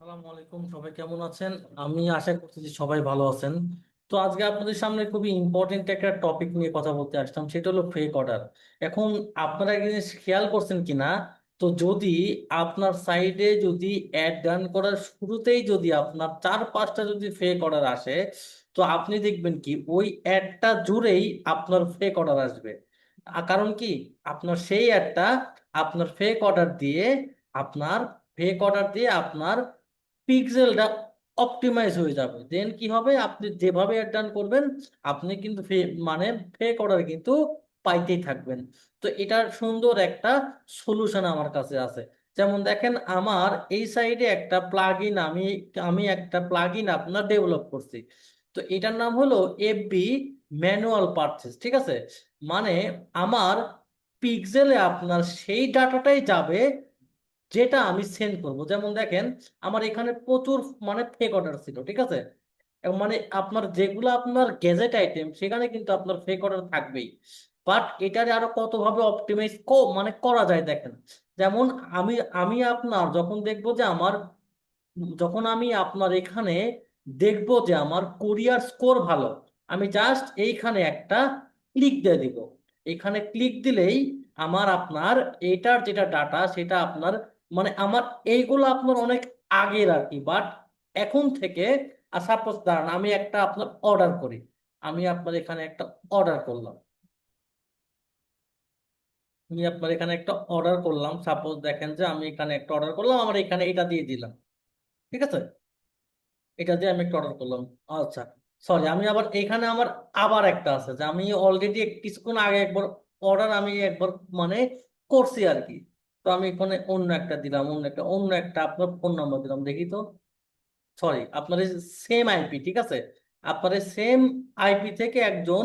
আসসালামু আলাইকুম, সবাই কেমন আছেন? আমি আশা করছি যে সবাই ভালো আছেন। তো আজকে আপনাদের সামনে খুবই ইম্পর্টেন্ট একটা টপিক নিয়ে কথা বলতে আসলাম, সেটা হলো ফেক অর্ডার এখন আপনারা একটা জিনিস খেয়াল করছেন কিনা? তো যদি আপনার সাইডে যদি অ্যাড রান করার শুরুতেই যদি আপনার চার পাঁচটা যদি ফেক অর্ডার আসে, তো আপনি দেখবেন কি, ওই অ্যাডটা জুড়েই আপনার ফেক অর্ডার আসবে। কারণ কি? আপনার সেই অ্যাডটা আপনার ফেক অর্ডার দিয়ে, আপনার ফেক অর্ডার দিয়ে আপনার পিক্সেলটা অপটিমাইজ হয়ে যাবে। দেন কি হবে? আপনি যেভাবে অ্যাড রান করবেন, আপনি কিন্তু ফে- মানে ফেক অর্ডার কিন্তু পাইতেই থাকবেন। তো এটার সুন্দর একটা সলিউশন আমার কাছে আছে। যেমন দেখেন, আমার এই সাইডে একটা প্লাগ ইন আমি আমি একটা প্লাগ ইন আপনার ডেভেলপ করছি। তো এটার নাম হলো এফবি ম্যানুয়াল পারচেজ ঠিক আছে? মানে আমার পিক্সেলে আপনার সেই ডাটাটাই যাবে যেটা আমি সেন্ড করব। যেমন দেখেন, আমার এখানে প্রচুর মানে ফেক অর্ডার ছিল, ঠিক আছে? মানে আপনার যেগুলো আপনার গ্যাজেট আইটেম সেখানে কিন্তু আপনার ফেক অর্ডার থাকবেই। বাট এটারে আরও কতভাবে অপটিমাইজ মানে করা যায় দেখেন। যেমন আমি আমি আপনার যখন দেখব যে আমার, যখন আমি আপনার এখানে দেখব যে আমার কোরিয়ার স্কোর ভালো, আমি জাস্ট এইখানে একটা ক্লিক দিয়ে দিব। এখানে ক্লিক দিলেই আমার আপনার এটার যেটা ডাটা সেটা আপনার মানে আমার এইগুলো আপনার অনেক আগের আর কি বাট এখন থেকে সাপোজ দাঁড়ান, আমি একটা আপনার অর্ডার করি। আমি আপনার এখানে একটা অর্ডার করলাম। আমি আপনার এখানে একটা অর্ডার করলাম। সাপোজ দেখেন যে আমি এখানে একটা অর্ডার করলাম, আমার এখানে এটা দিয়ে দিলাম। ঠিক আছে? এটা দিয়ে আমি একটা অর্ডার করলাম। আচ্ছা সরি আমি আবার এখানে আমার আবার একটা আছে যে আমি অলরেডি কিছুক্ষণ আগে একবার অর্ডার আমি একবার মানে করছি আর কি তো আমি এখানে অন্য একটা দিলাম, অন্য একটা অন্য একটা আপনার ফোন নাম্বার দিলাম। দেখি তো। সরি, আপনার সেম আইপি ঠিক আছে? আপনার সেম আইপি থেকে একজন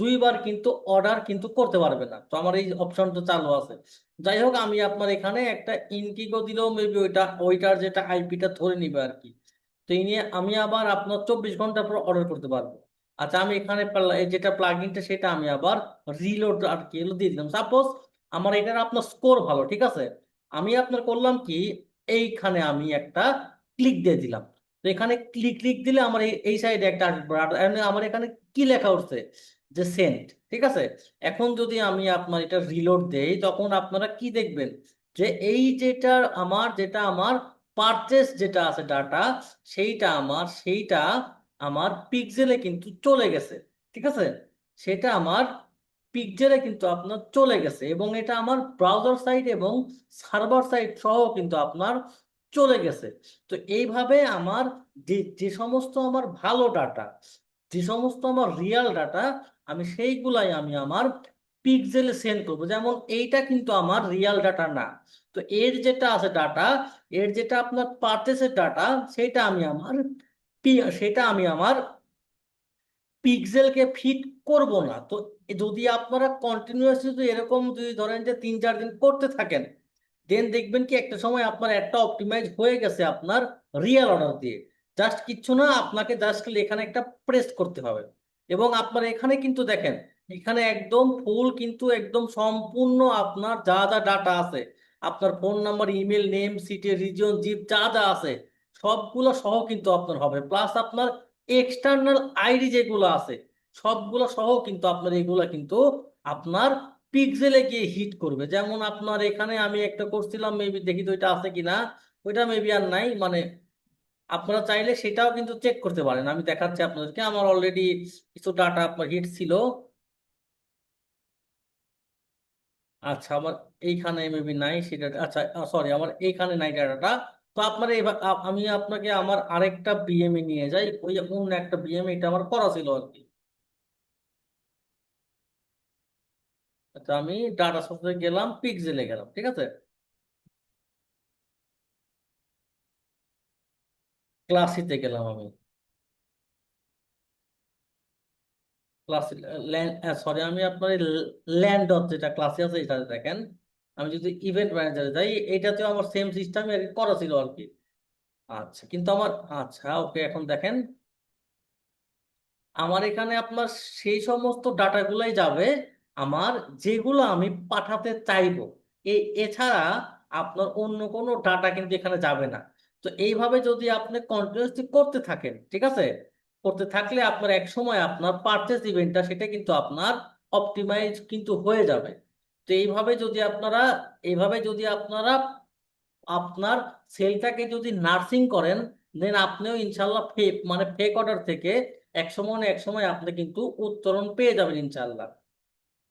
দুইবার কিন্তু অর্ডার কিন্তু করতে পারবে না। তো আমার এই অপশনটা চালু আছে। যাই হোক, আমি আপনার এখানে একটা ইনকিগো দিলেও মেবি ওইটা, ওইটার যেটা আইপিটা ধরে নিবে আর কি। তো এই নিয়ে আমি আবার আপনার চব্বিশ ঘণ্টা পর অর্ডার করতে পারব। আচ্ছা আমি এখানে যেটা প্লাগইনটা সেটা আমি আবার রিলোড আর কি দিয়ে দিলাম। সাপোজ আমার এটার আপনার স্কোর ভালো, ঠিক আছে? আমি আপনার করলাম কি, এইখানে আমি একটা ক্লিক দিয়ে দিলাম। তো এখানে ক্লিক ক্লিক দিলে আমার এই সাইডে একটা এখানে আমার এখানে কি লেখা উঠছে? যে সেন্ট ঠিক আছে? এখন যদি আমি আপনার এটা রিলোড দেই, তখন আপনারা কি দেখবেন? যে এই যেটার আমার, যেটা আমার পারচেস যেটা আছে ডাটা সেইটা আমার সেইটা আমার পিক্সেলে কিন্তু চলে গেছে, ঠিক আছে? সেটা আমার পিক্সেলে কিন্তু আপনার চলে গেছে এবং এটা আমার ব্রাউজার সাইট এবং সার্ভার সাইট সহ কিন্তু আপনার চলে গেছে। তো এইভাবে আমার যে সমস্ত আমার ভালো ডাটা যে সমস্ত আমার রিয়াল ডাটা আমি সেইগুলাই আমি আমার পিক্সেলে সেন্ড করব। যেমন এইটা কিন্তু আমার রিয়াল ডাটা না। তো এর যেটা আছে ডাটা এর যেটা আপনার পারচেসের ডাটা সেটা আমি আমার সেটা আমি আমার পিক্সেলকে ফিট করব না। তো যদি আপনারা কন্টিনিউয়াসলি যদি এরকম যদি ধরেন যে তিন চার দিন করতে থাকেন দেন দেখবেন কি একটা সময় আপনার একটা অপটিমাইজ হয়ে গেছে আপনার রিয়েল অর্ডার দিয়ে। জাস্ট কিচ্ছু না, আপনাকে জাস্ট এখানে একটা প্রেস করতে হবে। এবং আপনার এখানে কিন্তু দেখেন, এখানে একদম ফুল কিন্তু একদম সম্পূর্ণ আপনার যা যা ডাটা আছে, আপনার phone number email name city region zip যা যা আছে, সবগুলো সহ কিন্তু আপনার হবে। প্লাস আপনার এক্সটার্নাল আইডি যেগুলো আছে সবগুলো সহ কিন্তু আপনার এগুলা কিন্তু আপনার পিক্সেলে গিয়ে হিট করবে। যেমন আপনার এখানে আমি একটা করছিলাম মেবি দেখি তো ওইটা আছে কিনা। ওইটা মেবি আর নাই মানে আপনারা চাইলে সেটাও কিন্তু চেক করতে পারেন। আমি দেখাচ্ছি আপনাদেরকে, আমার অলরেডি কিছু ডাটা আপনার হিট ছিল। আচ্ছা আমার এইখানে মেবি নাই সেটা আচ্ছা সরি আমার এইখানে নাই ডাটাটা তো আপনার আমি আপনাকে আমার আরেকটা বিএমএ নিয়ে যাই। ওই অন্য একটা বিএমএ এটা আমার করা ছিল আর কি। আচ্ছা আমি ডাটা সোর্সে গেলাম পিক্সেলে গেলাম, ঠিক আছে? ক্লাসিতে গেলাম আমি। ক্লাস সরি আমি আপনার ল্যান্ড ডট যেটা ক্লাসে আছে এটা দেখেন। আমি যদি ইভেন্ট ম্যানেজারে যাই এইটাতেও আমার সেম সিস্টেম করা ছিল আর কি। আচ্ছা কিন্তু আমার আচ্ছা ওকে এখন দেখেন। আমার এখানে আপনার সেই সমস্ত ডাটাগুলাই যাবে। আমার যেগুলো আমি পাঠাতে চাইব। এছাড়া আপনার অন্য কোনো ডাটা কিন্তু এখানে যাবে না। তো এইভাবে যদি আপনি কন্টিনিউসলি করতে থাকেন, ঠিক আছে? করতে থাকলে আপনার এক সময় আপনার পারচেস ইভেন্টটা সেটা কিন্তু আপনার অপটিমাইজ কিন্তু হয়ে যাবে। তো এইভাবে যদি আপনারা, এইভাবে যদি আপনারা আপনার সেলটাকে যদি নার্সিং করেন দেন আপনিও ইনশাল্লাহ ফেক মানে ফেক অর্ডার থেকে এক সময় এক সময় আপনি কিন্তু উত্তরণ পেয়ে যাবেন ইনশাল্লাহ।